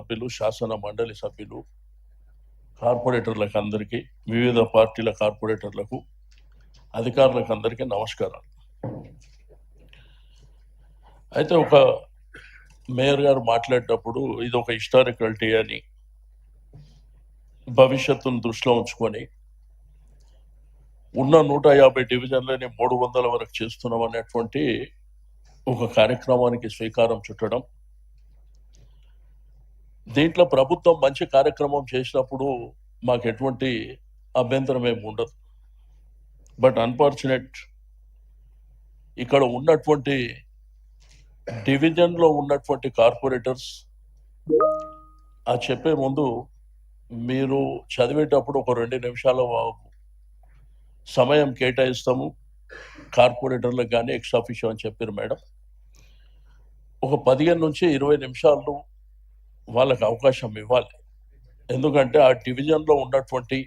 సభ్యులు శాసన మండలి సభ్యులు కార్పొరేటర్లకు అందరికీ వివిధ పార్టీల కార్పొరేటర్లకు అధికారులకు అందరికీ నమస్కారాలు. అయితే ఒక మేయర్ గారు మాట్లాడేటప్పుడు ఇది ఒక హిస్టారికల్ డే అని భవిష్యత్తును దృష్టిలో ఉంచుకొని ఉన్న నూట యాభై డివిజన్లని మూడు వందల వరకు చేస్తున్నాం అనేటువంటి ఒక కార్యక్రమానికి శ్రీకారం చుట్టడం దీంట్లో ప్రభుత్వం మంచి కార్యక్రమం చేసినప్పుడు మాకు ఎటువంటి అభ్యంతరం ఏమి ఉండదు. బట్ అన్ఫార్చునేట్ ఇక్కడ ఉన్నటువంటి డివిజన్లో ఉన్నటువంటి కార్పొరేటర్స్ ఆ చెప్పే ముందు మీరు చదివేటప్పుడు ఒక రెండు నిమిషాల సమయం కేటాయిస్తాము. కార్పొరేటర్లకు కానీ ఎక్స్ ఆఫీషియో అని చెప్పారు మేడం. ఒక పదిహేను నుంచి ఇరవై నిమిషాలు వాళ్ళకి అవకాశం ఇవ్వాలి. ఎందుకంటే ఆ డివిజన్లో ఉన్నటువంటి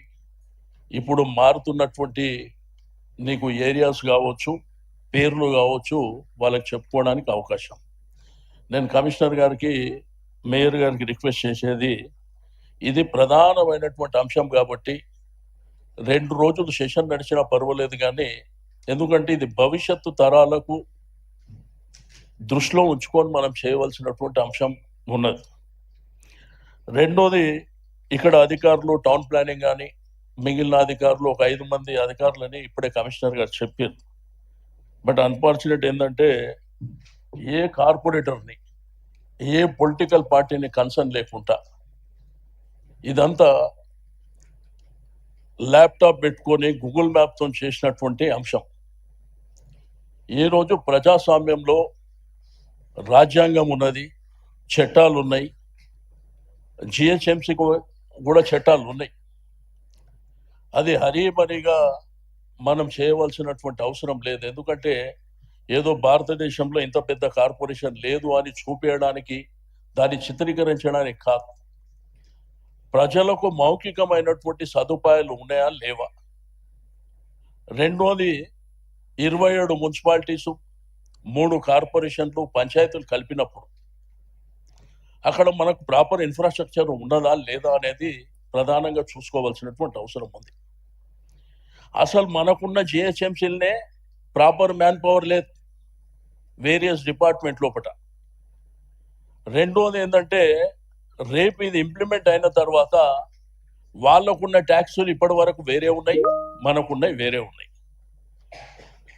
ఇప్పుడు మారుతున్నటువంటి నీకు ఏరియాస్ కావచ్చు పేర్లు కావచ్చు వాళ్ళకి చెప్పుకోవడానికి అవకాశం. నేను కమిషనర్ గారికి మేయర్ గారికి రిక్వెస్ట్ చేసేది ఇది ప్రధానమైనటువంటి అంశం కాబట్టి రెండు రోజులు సెషన్ నడిచినా పర్వాలేదు కానీ ఎందుకంటే ఇది భవిష్యత్తు తరాలకు దృష్టిలో ఉంచుకొని మనం చేయవలసినటువంటి అంశం ఉన్నది. రెండోది ఇక్కడ అధికారులు టౌన్ ప్లానింగ్ కానీ మిగిలిన అధికారులు ఒక ఐదు మంది అధికారులని ఇప్పుడే కమిషనర్ గారు చెప్పారు. బట్ అన్ఫార్చునేట్ ఏంటంటే ఏ కార్పొరేటర్ని ఏ పొలిటికల్ పార్టీని కన్సర్న్ లేకుండా ఇదంతా ల్యాప్టాప్ పెట్టుకొని గూగుల్ మ్యాప్తో చేసినటువంటి అంశం. ఈ రోజు ప్రజాస్వామ్యంలో రాజ్యాంగం ఉన్నది చట్టాలు ఉన్నాయి జిహెచ్ఎంసీ కూడా చట్టాలు ఉన్నాయి. అది హరీమరిగా మనం చేయవలసినటువంటి అవసరం లేదు. ఎందుకంటే ఏదో భారతదేశంలో ఇంత పెద్ద కార్పొరేషన్ లేదు అని చూపించడానికి దాన్ని చిత్రీకరించడానికి కాదు. ప్రజలకు మౌఖికమైనటువంటి సదుపాయాలు ఉన్నాయా లేవా? రెండోది ఇరవై ఏడు మున్సిపాలిటీసు మూడు కార్పొరేషన్లు పంచాయతీలు కలిపినప్పుడు అక్కడ మనకు ప్రాపర్ ఇన్ఫ్రాస్ట్రక్చర్ ఉన్నదా లేదా అనేది ప్రధానంగా చూసుకోవాల్సినటువంటి అవసరం ఉంది. అసలు మనకున్న జిహెచ్ఎంసీలనే ప్రాపర్ మ్యాన్ పవర్ లేదు. వేరియస్ డిపార్ట్మెంట్ లోపల రెండోది ఏంటంటే రేపు ఇది ఇంప్లిమెంట్ అయిన తర్వాత వాళ్ళకున్న ట్యాక్సులు ఇప్పటి వరకు వేరే ఉన్నాయి మనకున్నాయి వేరే ఉన్నాయి.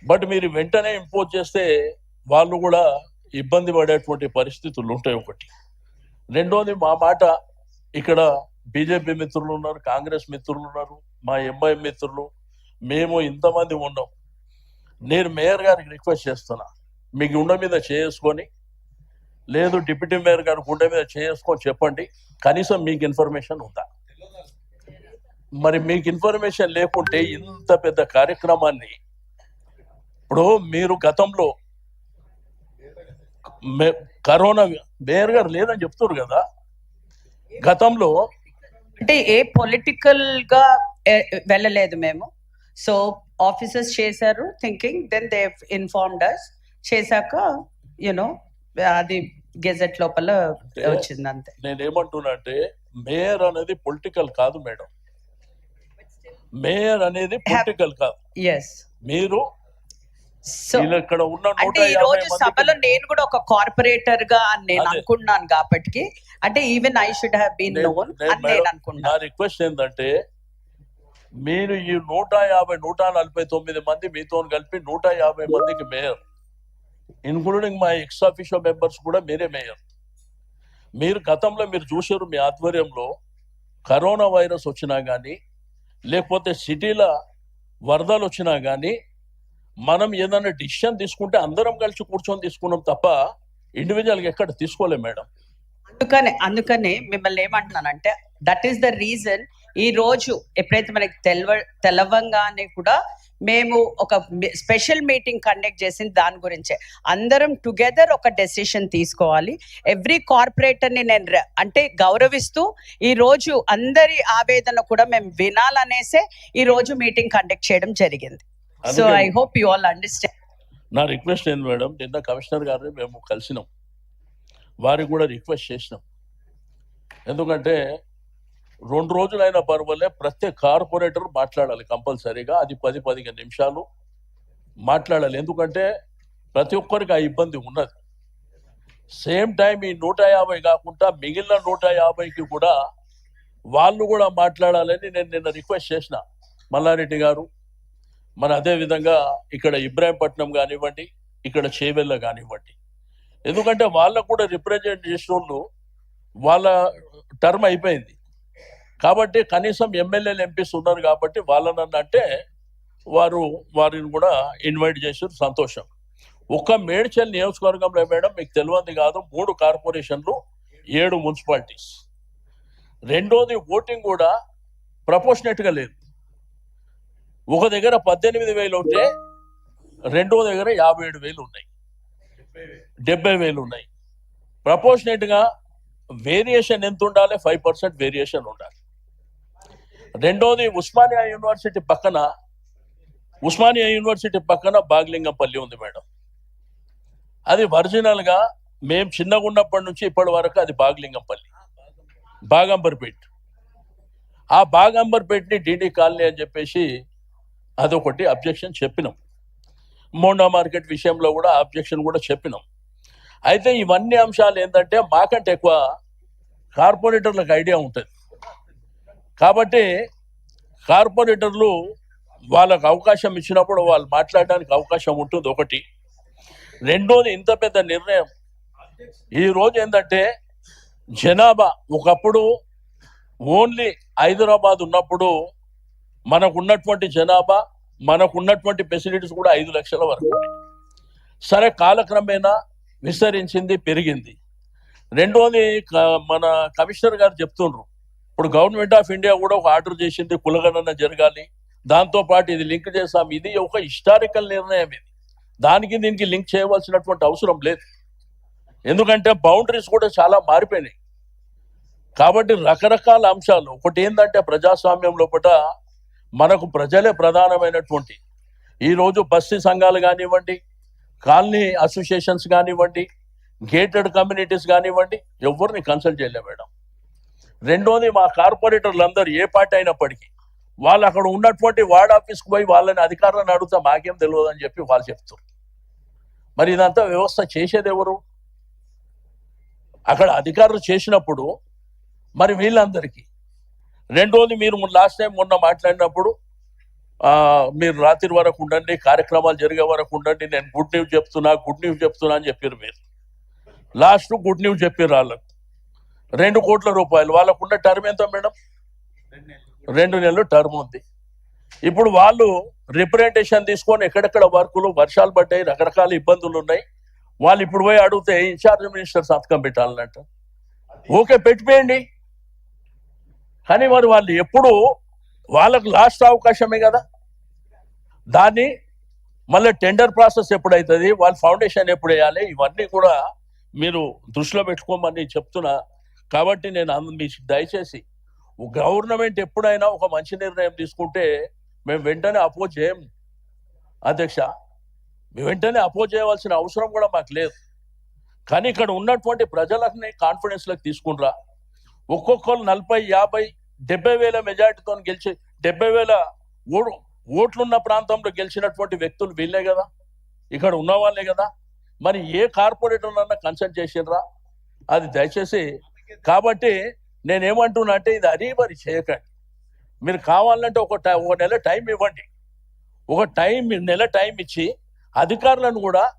బట్ మీరు వెంటనే ఇంపోజ్ చేస్తే వాళ్ళు కూడా ఇబ్బంది పడేటువంటి పరిస్థితులు ఉంటాయి ఒకటి. రెండోది మా మాట ఇక్కడ బీజేపీ మిత్రులు ఉన్నారు కాంగ్రెస్ మిత్రులు ఉన్నారు మా ఎంఐ మిత్రులు మేము ఇంతమంది ఉన్నాం. నేను మేయర్ గారికి రిక్వెస్ట్ చేస్తున్నా మీ గుండె మీద చేసుకొని లేదు డిప్యూటీ మేయర్ గారి గుండె మీద చేసుకొని చెప్పండి కనీసం మీకు ఇన్ఫర్మేషన్ ఉందా? మరి మీకు ఇన్ఫర్మేషన్ లేకుంటే ఇంత పెద్ద కార్యక్రమాన్ని ఇప్పుడు మీరు గతంలో కరోనా మేయర్ గారు లేదని చెప్తున్నారు కదా. గతంలో అంటే ఏ పొలిటికల్గా వెళ్ళలేదు మేము. సో ఆఫీసర్స్ చేశారు thinking then they informed us చేశాక యునో అది గెజెట్ లోపల వచ్చింది అంతే నేను ఏమంటున్నా అంటే మేయర్ అనేది పొలిటికల్ కాదు మేడం. మేయర్ అనేది పొలిటికల్ కాదు. ఎస్ మీరు ఇక్కడ ఉన్న అంటే ఈ రోజు సభలో నేను కూడా ఒక కార్పొరేటర్గా అని నేను. అనుకున్నాను కాబట్టి అంటే even I should have been నేను- నేను అని నేను మేడం, నా అనుకున్నాను రిక్వెస్ట్ ఏంటంటే మీరు ఈ నూట యాభై నూట నలభై తొమ్మిది మంది మీతో కలిపి నూట యాభై మందికి మేయర్. ఇన్క్లూడింగ్ మా ఎక్స్ ఆఫీషియల్ మెంబర్స్ కూడా మీరే మేయర్. మీరు గతంలో మీరు చూసారు మీ ఆధ్వర్యంలో కరోనా వైరస్ వచ్చినా కానీ లేకపోతే సిటీల వరదలు వచ్చినా కానీ మనం ఏదైనా డిసిషన్ తీసుకుంటే అందరం కలిసి కూర్చొని తీసుకున్నాం తప్ప ఇండివిజువల్గా ఎక్కడ తీసుకోలేం మేడం. అందుకనే అందుకనే మిమ్మల్ని ఏమంటున్నానంటే దట్ ఈస్ ద రీజన్ ఈ రోజు ఎప్పుడైతే మనకి తెలవ తెలవంగానే కూడా మేము ఒక స్పెషల్ మీటింగ్ కండక్ట్ చేసింది దాని గురించే. అందరం టుగెదర్ ఒక డెసిషన్ తీసుకోవాలి. ఎవ్రీ కార్పొరేటర్ని నేను అంటే గౌరవిస్తూ ఈ రోజు అందరి ఆవేదన కూడా మేము వినాలనేసే ఈ రోజు మీటింగ్ కండక్ట్ చేయడం జరిగింది. So I hope you all understand నా రిక్వెస్ట్ ఏంది మేడం నిన్న కమిషనర్ గారిని మేము కలిసినాం. వారికి కూడా రిక్వెస్ట్ చేసినాం. ఎందుకంటే రెండు రోజులైన పర్వాలే ప్రతి కార్పొరేటర్ మాట్లాడాలి కంపల్సరీగా. అది పది పదిహేను నిమిషాలు మాట్లాడాలి. ఎందుకంటే ప్రతి ఒక్కరికి ఆ ఇబ్బంది ఉన్నది. సేమ్ టైం ఈ నూట యాభై కాకుండా మిగిలిన నూట యాభైకి కూడా వాళ్ళు కూడా మాట్లాడాలని నేను నిన్న రిక్వెస్ట్ చేసిన. మల్లారెడ్డి గారు మన అదే విధంగా ఇక్కడ ఇబ్రాహీంపట్నం కానివ్వండి ఇక్కడ చేవెళ్ళ కానివ్వండి. ఎందుకంటే వాళ్ళకు కూడా రిప్రజెంట్ చేసిన వాళ్ళు వాళ్ళ టర్మ్ అయిపోయింది. కాబట్టి కనీసం ఎమ్మెల్యేలు ఎంపీస్ ఉన్నారు కాబట్టి వాళ్ళని అంటే వారు వారిని కూడా ఇన్వైట్ చేసారు సంతోషం. ఒక్క మేడ్చల్ నియోజకవర్గంలో మేడం మీకు తెలియంది కాదు మూడు కార్పొరేషన్లు ఏడు మున్సిపాలిటీస్. రెండోది ఓటింగ్ కూడా ప్రపోర్షనేట్గా లేదు. ఒక దగ్గర పద్దెనిమిది వేలు ఉంటే రెండో దగ్గర యాభై ఏడు వేలు ఉన్నాయి. డెబ్బై వేలు ఉన్నాయి. ప్రపోర్షనేట్గా వేరియేషన్ ఎంత ఉండాలి? ఫైవ్ పర్సెంట్ వేరియేషన్ ఉండాలి. రెండోది ఉస్మానియా యూనివర్సిటీ పక్కన ఉస్మానియా యూనివర్సిటీ పక్కన బాగ్లింగంపల్లి ఉంది మేడం. అది ఒరిజినల్గా మేము చిన్నగా ఉన్నప్పటి నుంచి ఇప్పటి వరకు అది బాగ్లింగంపల్లి. బాగంబర్పేట్. ఆ బాగంబర్పేట్ని డిడి కాలనీ అని చెప్పేసి అదొకటి అబ్జెక్షన్ చెప్పినాం. మోండా మార్కెట్ విషయంలో కూడా అబ్జెక్షన్ కూడా చెప్పినాం. అయితే ఇవన్నీ అంశాలు ఏంటంటే మాకంటే ఎక్కువ కార్పొరేటర్లకు ఐడియా ఉంటుంది. కాబట్టి కార్పొరేటర్లు వాళ్ళకు అవకాశం ఇచ్చినప్పుడు వాళ్ళు మాట్లాడడానికి అవకాశం ఉంటుంది ఒకటి. రెండోది ఇంత పెద్ద నిర్ణయం. ఈ రోజు ఏంటంటే జనాభా ఒకప్పుడు ఓన్లీ హైదరాబాద్ ఉన్నప్పుడు మనకు ఉన్నటువంటి జనాభా మనకు ఉన్నటువంటి ఫెసిలిటీస్ కూడా ఐదు లక్షల వరకు సరే కాలక్రమేణా విస్తరించింది పెరిగింది. రెండోది మన కమిషనర్ గారు చెప్తుండ్రు. ఇప్పుడు గవర్నమెంట్ ఆఫ్ ఇండియా కూడా ఒక ఆర్డర్ చేసింది కులగణన జరగాలి. దాంతో పాటు ఇది లింక్ చేస్తాం ఇది ఒక హిస్టారికల్ నిర్ణయం ఇది. దానికి దీనికి లింక్ చేయవలసినటువంటి అవసరం లేదు. ఎందుకంటే బౌండరీస్ కూడా చాలా మారిపోయినాయి. కాబట్టి రకరకాల అంశాలు. ఒకటి ఏంటంటే ప్రజాస్వామ్యం లోపల మనకు ప్రజలే ప్రధానమైనటువంటి. ఈరోజు బస్తీ సంఘాలు కానివ్వండి కాలనీ అసోసియేషన్స్ కానివ్వండి గేటెడ్ కమ్యూనిటీస్ కానివ్వండి ఎవరిని కన్సల్ట్ చేయలే మేడం. రెండోది మా కార్పొరేటర్లు అందరూ ఏ పార్టీ అయినప్పటికీ వాళ్ళు అక్కడ ఉన్నటువంటి వార్డ్ ఆఫీస్కి పోయి వాళ్ళని అధికారులను అడుగుతా మాకేం తెలియదు అని చెప్పి వాళ్ళు చెప్తారు. మరి ఇదంతా వ్యవస్థ చేసేది ఎవరు? అక్కడ అధికారులు చేసినప్పుడు మరి వీళ్ళందరికీ రెండోది మీరు లాస్ట్ టైం మొన్న మాట్లాడినప్పుడు మీరు రాత్రి వరకు ఉండండి కార్యక్రమాలు జరిగే వరకు ఉండండి నేను గుడ్ న్యూస్ చెప్తున్నా గుడ్ న్యూస్ చెప్తున్నా అని చెప్పారు మీరు. లాస్ట్ గుడ్ న్యూస్ చెప్పారు వాళ్ళకు. రెండు కోట్ల రూపాయలు. వాళ్ళకున్న టర్మ్ ఎంత మేడం? రెండు నెలలు టర్మ్ ఉంది. ఇప్పుడు వాళ్ళు రిప్రజెంటేషన్ తీసుకొని ఎక్కడెక్కడ వర్కులు వర్షాలు పడ్డాయి రకరకాల ఇబ్బందులు ఉన్నాయి. వాళ్ళు ఇప్పుడు పోయి అడిగితే ఇన్ఛార్జ్ మినిస్టర్ సంతకం పెట్టాలన్నట్టు ఓకే పెట్టిపోయండి. కానీ మరి వాళ్ళు ఎప్పుడు వాళ్ళకు లాస్ట్ అవకాశమే కదా. దాన్ని మళ్ళీ టెండర్ ప్రాసెస్ ఎప్పుడైతుంది వాళ్ళ ఫౌండేషన్ ఎప్పుడు వేయాలి ఇవన్నీ కూడా మీరు దృష్టిలో పెట్టుకోమని చెప్తున్నా. కాబట్టి నేను మీ దయచేసి గవర్నమెంట్ ఎప్పుడైనా ఒక మంచి నిర్ణయం తీసుకుంటే మేము వెంటనే అపోజ్ చేయం అధ్యక్ష. మేము వెంటనే అపోజ్ చేయవలసిన అవసరం కూడా మాకు లేదు. కానీ ఇక్కడ ఉన్నటువంటి ప్రజలని కాన్ఫిడెన్స్లోకి తీసుకుంటారా. ఒక్కొక్కరు నలభై యాభై డెబ్బై వేల మెజార్టీతో గెలిచి డెబ్బై వేల ఓడు ఓట్లున్న ప్రాంతంలో గెలిచినటువంటి వ్యక్తులు వీళ్ళే కదా? ఇక్కడ ఉన్న వాళ్ళే కదా? మరి ఏ కార్పొరేటర్నన్నా కన్సల్ట్ చేసిండ్రా? అది దయచేసి కాబట్టి నేనేమంటున్నా అంటే ఇది అరీ మరి చేయకండి. మీరు కావాలంటే ఒక టై- ఒక నెల టైం ఇవ్వండి. ఒక టైం నెల టైం ఇచ్చి అధికారులను కూడా